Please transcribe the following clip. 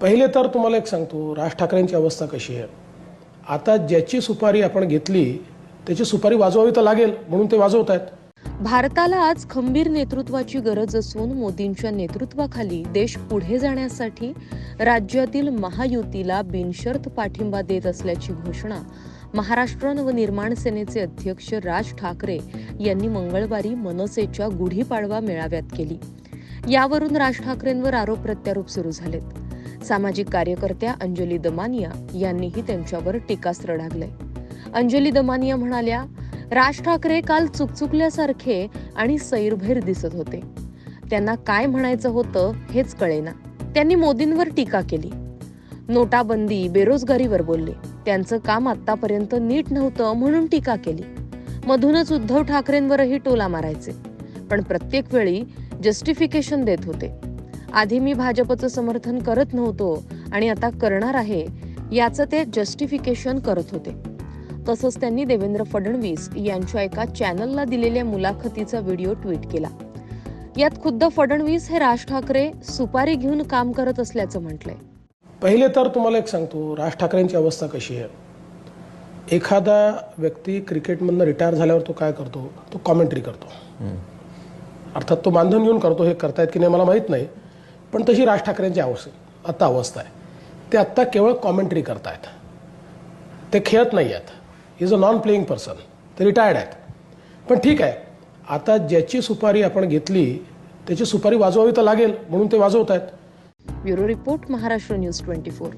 पहिले तर तुम्हाला एक सांगतो राज ठाकरेंची अवस्था कशी आहे? आता ज्याची सुपारी आपण घेतली त्याची सुपारी वाजवावी तर लागेल म्हणून ते वाजवत आहेत भारताला आज खंबीर नेतृत्वाची गरज असून मोदींच्या नेतृत्वाखाली देश पुढे जाण्यासाठी राज्यातील महायुतीला बिनशर्त पाठिंबा देत असल्याची घोषणा महाराष्ट्र नवनिर्माण सेनेचे अध्यक्ष राज ठाकरे यांनी मंगळवारी मनसेच्या गुढीपाडवा मेळाव्यात केली. यावरून राज ठाकरेंवर आरोप प्रत्यारोप सुरू झालेत. सामाजिक कार्यकर्त्या अंजली दमानिया यांनीही त्यांच्यावर टीकास्त्र डागलंय अंजली दमानिया म्हणाल्या राज ठाकरे काल चुकचुकल्यासारखे आणि सैरभैर दिसत होते. त्यांना काय म्हणायचं होतं हेच कळेना. त्यांनी मोदींवर टीका केली. नोटाबंदी बेरोजगारीवर बोलले. त्यांचं काम आतापर्यंत नीट नव्हतं म्हणून टीका केली. मधूनच उद्धव ठाकरेंवरही टोला मारायचे. पण प्रत्येक वेळी जस्टिफिकेशन देत होते. आधी मी भाजपचं समर्थन करत नव्हतो आणि आता करणार आहे याचं ते जस्टिफिकेशन करत होते. तसंच त्यांनी देवेंद्र फडणवीस यांच्या एका चॅनलला दिलेल्या मुलाखतीचा व्हिडिओ ट्विट केला. यात खुद्द फडणवीस हे राज ठाकरे सुपारी घेऊन काम करत असल्याचं म्हटलंय. पहिले तर तुम्हाला एक सांगतो राज ठाकरेंची अवस्था कशी आहे? एखादा व्यक्ती क्रिकेटमधनं रिटायर झाल्यावर तो काय करतो? तो कॉमेंट्री करतो. अर्थात तो बांधून घेऊन करतो हे करतायत की नाही मला माहीत नाही. पण तशी राज ठाकरेंची अवस्था आता अवस्था आहे. ते आत्ता केवळ कॉमेंट्री करतायत. ते खेळत नाही आहेत is a non playing person ते रिटायर्ड आहेत. पण ठीक आहे. आता ज्याची सुपारी आपण घेतली त्याची सुपारी वाजवावी तर लागेल म्हणून ते वाजवत आहेत bureau report Maharashtra news twenty four.